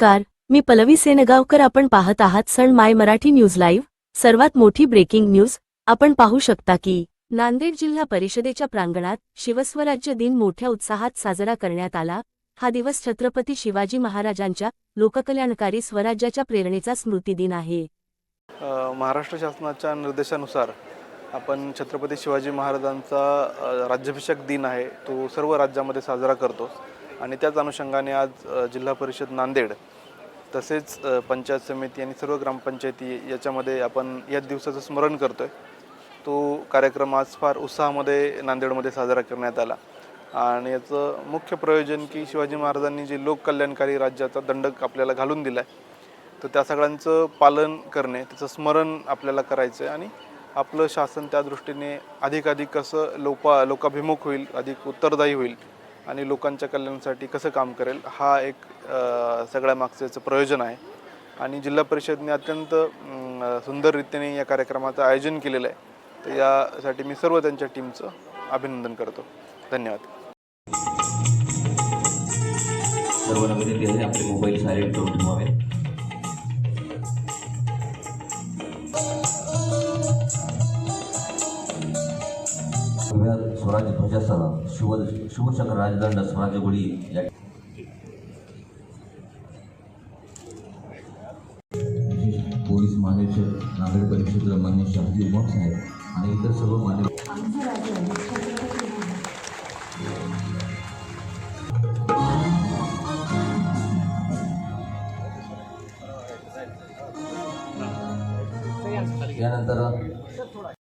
नमस्कार मी पलवी सेनगावकर आपण पाहत आहात सण माय मराठी न्यूज लाईव्ह. सर्वात मोठी ब्रेकिंग न्यूज आपण पाहू शकता की नांदेड जिल्हा परिषदेच्या प्रांगणात शिवस्वराज्य दिन मोठ्या उत्साहात साजरा करण्यात आला. हा दिवस छत्रपती शिवाजी महाराजांच्या लोककल्याणकारी स्वराज्याच्या प्रेरणेचा स्मृतिदिन आहे. महाराष्ट्र शासनाच्या निर्देशानुसार आपण छत्रपती शिवाजी महाराजांचा राज्याभिषेक दिन आहे तो सर्व राज्यामध्ये साजरा करतो आणि त्याच अनुषंगाने आज जिल्हा परिषद नांदेड तसेच पंचायत समिती आणि सर्व ग्रामपंचायती याच्यामध्ये आपण या दिवसाचं स्मरण करतो आहे तो कार्यक्रम आज फार उत्साहामध्ये नांदेडमध्ये साजरा करण्यात आला. आणि याचं मुख्य प्रयोजन की शिवाजी महाराजांनी जे लोककल्याणकारी राज्याचा दंडक आपल्याला घालून दिला आहे तर त्या सगळ्यांचं पालन करणे त्याचं स्मरण आपल्याला करायचं आहे आणि आपलं शासन त्या दृष्टीने अधिकाधिक कसं लोपा लोकाभिमुख होईल अधिक उत्तरदायी होईल. आणि लोकांच्या कल्याणासाठी कसं काम करेल हा एक सगळ्या मागचं प्रयोजन आहे. आणि जिल्हा परिषदने अत्यंत अं, सुंदर रीतीने या कार्यक्रमाचं आयोजन केलेलं आहे. तर यासाठी मी सर्व त्यांच्या टीमचं अभिनंदन करतो. धन्यवाद. सर्व नवीन आहे आपले मोबाईल सायलेंट करून ठेवावे. उभ्या स्वराज्य ध्वजासह शिव शिवचक्र राजदंड स्वराज्य गुढी या पोलीस महानिरीक्षक नांदेड परिक्षेत्र मान्य शहाजी उमप साहेब आणि इतर सर्व मान्य यानंतर